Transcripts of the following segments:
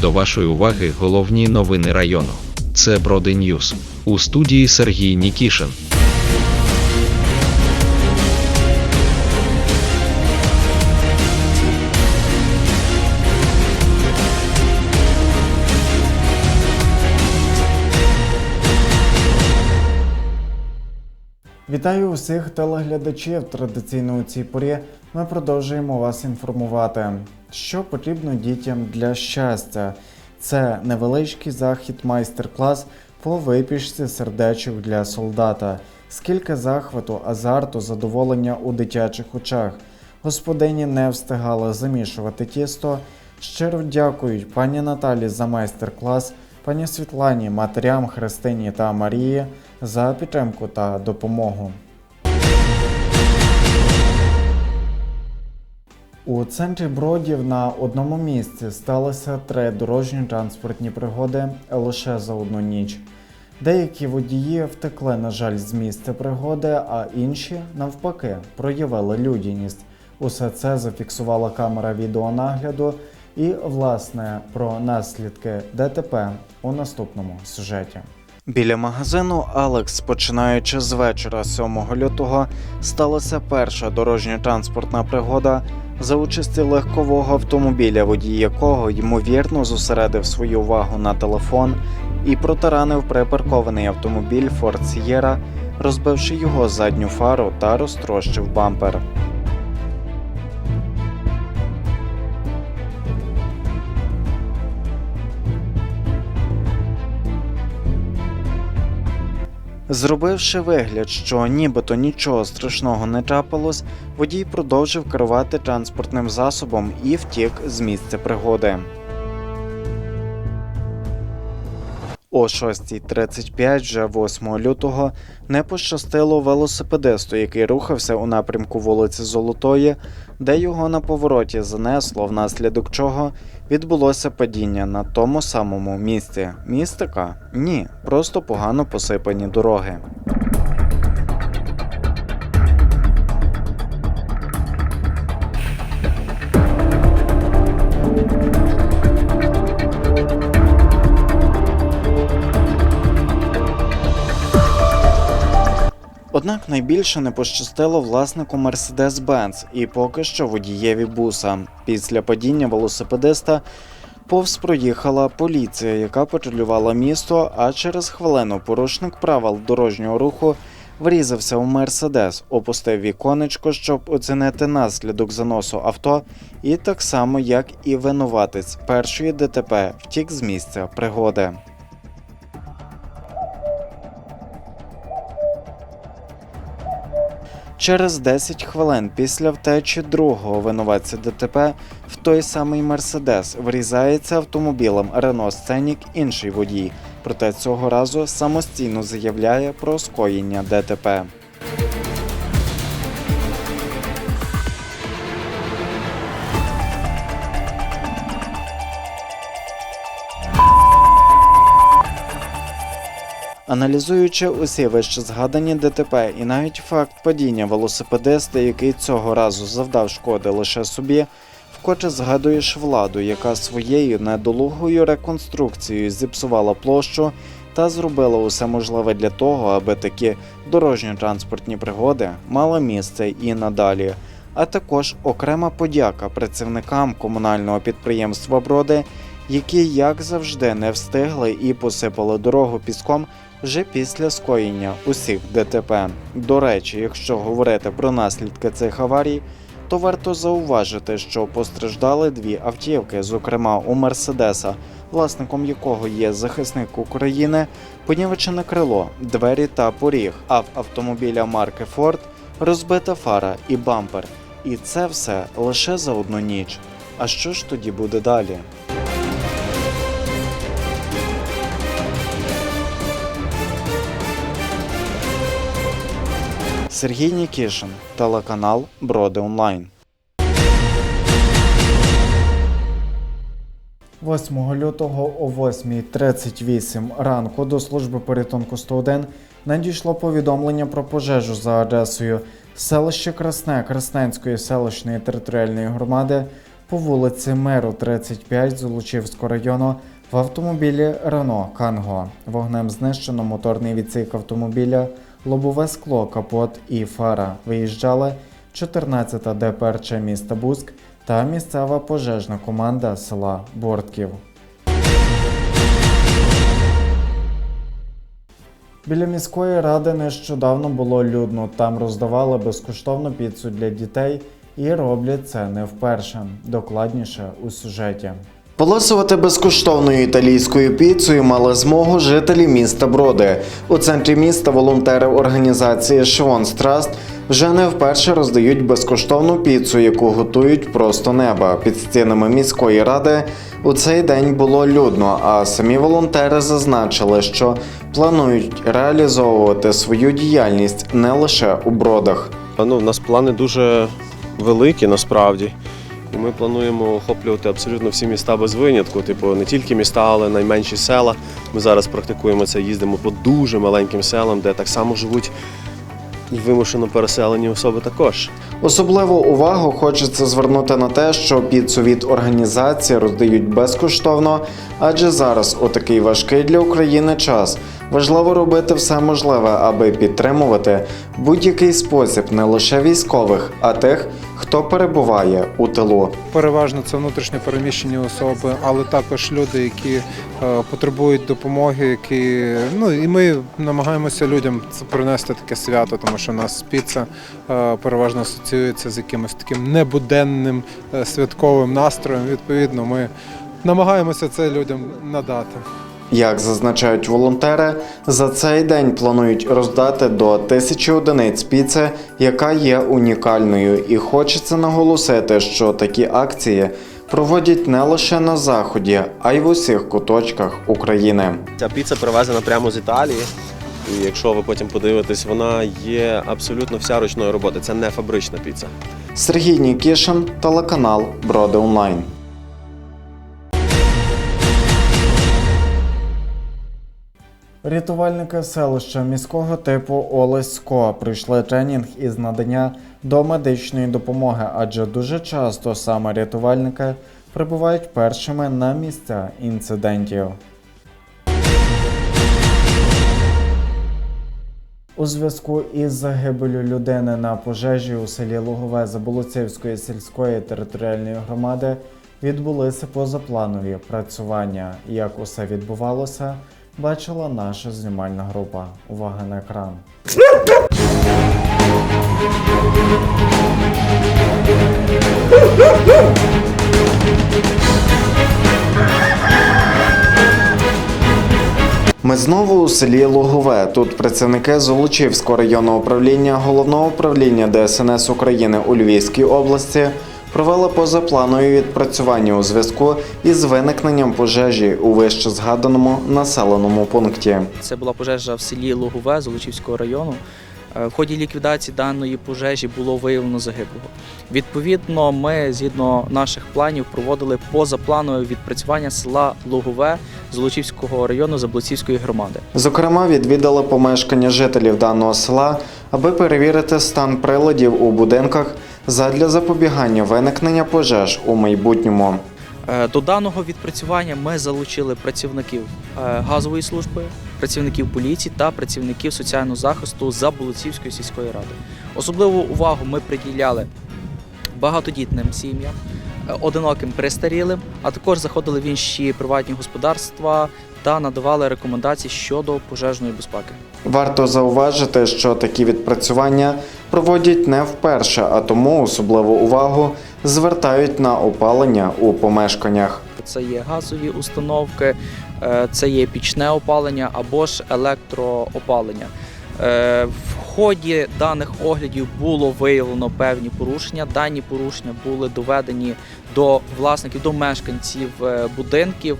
До вашої уваги головні новини району. Це Броди Ньюс. У студії Сергій Нікішин. Вітаю усіх телеглядачів. Традиційно у цій порі ми продовжуємо вас інформувати, що потрібно дітям для щастя. Це невеличкий захід, майстер-клас по випічці сердечок для солдата. Скільки захвату, азарту, задоволення у дитячих очах. Господині не встигали замішувати тісто. Щиро дякують пані Наталі за майстер-клас, пані Світлані, матерям Христині та Марії за підтримку та допомогу. У центрі Бродів на одному місці сталося три дорожньо-транспортні пригоди лише за одну ніч. Деякі водії втекли, на жаль, з місця пригоди, а інші, навпаки, проявили людяність. Усе це зафіксувала камера відеонагляду. І, власне, про наслідки ДТП у наступному сюжеті. Біля магазину Алекс, починаючи з вечора 7 лютого, сталася перша дорожньо-транспортна пригода за участі легкового автомобіля, водій якого ймовірно зосередив свою увагу на телефон і протаранив припаркований автомобіль Ford Sierra, розбивши його задню фару та розтрощив бампер. Зробивши вигляд, що нібито нічого страшного не трапилось, водій продовжив керувати транспортним засобом і втік з місця пригоди. О 6.35 вже 8 лютого не пощастило велосипедисту, який рухався у напрямку вулиці Золотої, де його на повороті занесло, внаслідок чого відбулося падіння на тому самому місці. Містика? Ні, просто погано посипані дороги. Однак найбільше не пощастило власнику Mercedes-Benz і поки що водієві буса. Після падіння велосипедиста повз проїхала поліція, яка патрулювала місто, а через хвилину порушник правил дорожнього руху врізався у Мерседес, опустив віконечко, щоб оцінити наслідок заносу авто, і так само, як і винуватець першої ДТП втік з місця пригоди. Через 10 хвилин після втечі другого винуватця ДТП в той самий Мерседес врізається автомобілем Рено Сценік інший водій, проте цього разу самостійно заявляє про скоєння ДТП. Аналізуючи усі вище згадані ДТП і навіть факт падіння велосипедиста, який цього разу завдав шкоди лише собі, вкотре згадуєш владу, яка своєю недолугою реконструкцією зіпсувала площу та зробила усе можливе для того, аби такі дорожньо-транспортні пригоди мали місце і надалі. А також окрема подяка працівникам комунального підприємства Броди, які, як завжди, не встигли і посипали дорогу піском вже після скоєння усіх ДТП. До речі, якщо говорити про наслідки цих аварій, то варто зауважити, що постраждали дві автівки, зокрема у Мерседеса, власником якого є захисник України, понівечене крило, двері та поріг, а в автомобіля марки Ford розбита фара і бампер. І це все лише за одну ніч. А що ж тоді буде далі? Сергій Нікішин, телеканал Броди Онлайн. 8 лютого о 8.38 ранку до служби порятунку 101 надійшло повідомлення про пожежу за адресою селище Красне Красненської селищної територіальної громади по вулиці Миру 35 Золочівського району в автомобілі Рено Канго. Вогнем знищено моторний відсік автомобіля, лобове скло, капот і фара. Виїжджали 14-та ДПРЧ міста Буск та місцева пожежна команда села Бортків. Біля міської ради нещодавно було людно. Там роздавали безкоштовну піцу для дітей і роблять це не вперше. Докладніше у сюжеті. Полосувати безкоштовною італійською піцею мали змогу жителі міста Броди. У центрі міста волонтери організації Швонс Траст вже не вперше роздають безкоштовну піцу, яку готують просто неба. Під стінами міської ради у цей день було людно, а самі волонтери зазначили, що планують реалізовувати свою діяльність не лише у бродах. Ну, у нас плани дуже великі насправді. І ми плануємо охоплювати абсолютно всі міста без винятку. Типу, не тільки міста, але найменші села. Ми зараз практикуємо це, їздимо по дуже маленьким селам, де так само живуть і вимушено переселені особи також. Особливу увагу хочеться звернути на те, що піцу від організації роздають безкоштовно, адже зараз у такий важкий для України час важливо робити все можливе, аби підтримувати будь-який спосіб не лише військових, а тих, хто перебуває у тилу. Переважно це внутрішньо переміщені особи, але також люди, які е, потребують допомоги, які ну і ми намагаємося людям принести таке свято, тому що у нас піца е, переважно асоціюється з якимось таким небуденним е, святковим настроєм. Відповідно, ми намагаємося це людям надати. Як зазначають волонтери, за цей день планують роздати до тисячі одиниць піци, яка є унікальною, і хочеться наголосити, що такі акції проводять не лише на заході, а й в усіх куточках України. Ця піца привезена прямо з Італії. І якщо ви потім подивитесь, вона є абсолютно вся ручної роботи. Це не фабрична піца. Сергій Нікішин, телеканал Броди Онлайн. Рятувальники селища міського типу Олесько пройшли тренінг із надання домедичної допомоги, адже дуже часто саме рятувальники прибувають першими на місця інцидентів. У зв'язку із загибелю людини на пожежі у селі Лугове Заболоцівської сільської територіальної громади відбулися позапланові працювання. Як усе відбувалося, бачила наша знімальна група. Увага на екран. Ми знову у селі Лугове. Тут працівники Золочівського районного управління головного управління ДСНС України у Львівській області провели позапланові відпрацювання у зв'язку із виникненням пожежі у вище згаданому населеному пункті. Це була пожежа в селі Лугове Золочівського району. Е, В ході ліквідації даної пожежі було виявлено загиблого. Відповідно, ми згідно наших планів проводили позапланове відпрацювання села Лугове Золочівського району Заблоцівської громади. Зокрема, відвідали помешкання жителів даного села, аби перевірити стан приладів у будинках задля запобігання виникнення пожеж у майбутньому. Е, До даного відпрацювання ми залучили працівників е, газової служби, працівників поліції та працівників соціального захисту Заболоцівської сільської ради. Особливу увагу ми приділяли багатодітним сім'ям, е, одиноким престарілим, а також заходили в інші приватні господарства та надавали рекомендації щодо пожежної безпеки. Варто зауважити, що такі відпрацювання проводять не вперше, а тому особливу увагу звертають на опалення у помешканнях. Це є газові установки, е, це є пічне опалення або ж електроопалення. Е, В ході даних оглядів було виявлено певні порушення. Дані порушення були доведені до власників, до мешканців е, будинків.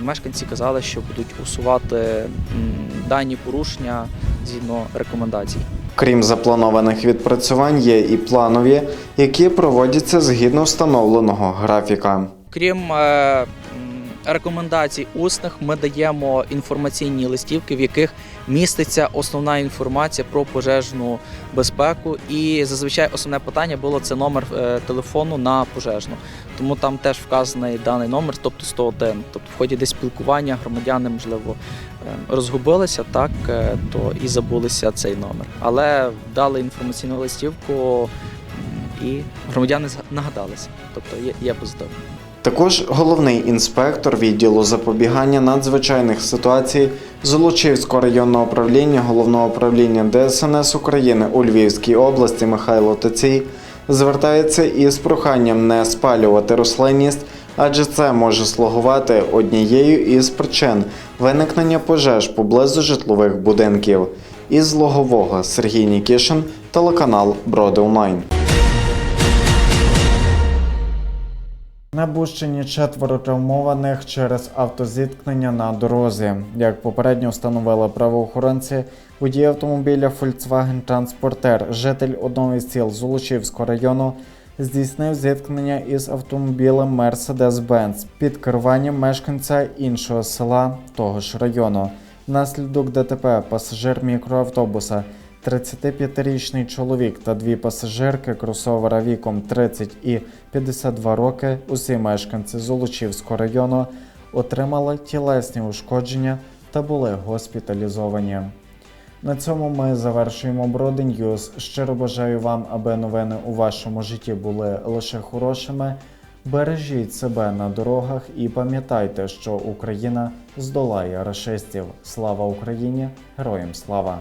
Мешканці казали, що будуть усувати дані порушення згідно рекомендацій. Крім запланованих відпрацювань, є і планові, які проводяться згідно встановленого графіка. Крім е, рекомендацій усних ми даємо інформаційні листівки, в яких міститься основна інформація про пожежну безпеку. І зазвичай основне питання було це номер е, телефону на пожежну. Тому там теж вказаний даний номер, тобто 101. Тобто в ході десь спілкування громадяни, можливо, розгубилися, так е, то і забулися цей номер. Але дали інформаційну листівку і громадяни нагадалися. Тобто є, є позитивно. Також головний інспектор відділу запобігання надзвичайних ситуацій Золочівського районного управління головного управління ДСНС України у Львівській області Михайло Тецій звертається із проханням не спалювати рослинність, адже це може слугувати однією із причин виникнення пожеж поблизу житлових будинків. Із Логового Сергій Нікішин, телеканал Броди Онлайн. На Бущині четверо травмованих через автозіткнення на дорозі. Як попередньо встановили правоохоронці, водій автомобіля Volkswagen Transporter, житель одного із сіл Золочівського району, здійснив зіткнення із автомобілем Mercedes-Benz під керуванням мешканця іншого села того ж району. Внаслідок ДТП пасажир мікроавтобуса 35-річний чоловік та дві пасажирки кросовера віком 30 і 52 роки, усі мешканці Золочівського району, отримали тілесні ушкодження та були госпіталізовані. На цьому ми завершуємо Броди Ньюз. Щиро бажаю вам, аби новини у вашому житті були лише хорошими. Бережіть себе на дорогах і пам'ятайте, що Україна здолає рашистів. Слава Україні! Героям слава!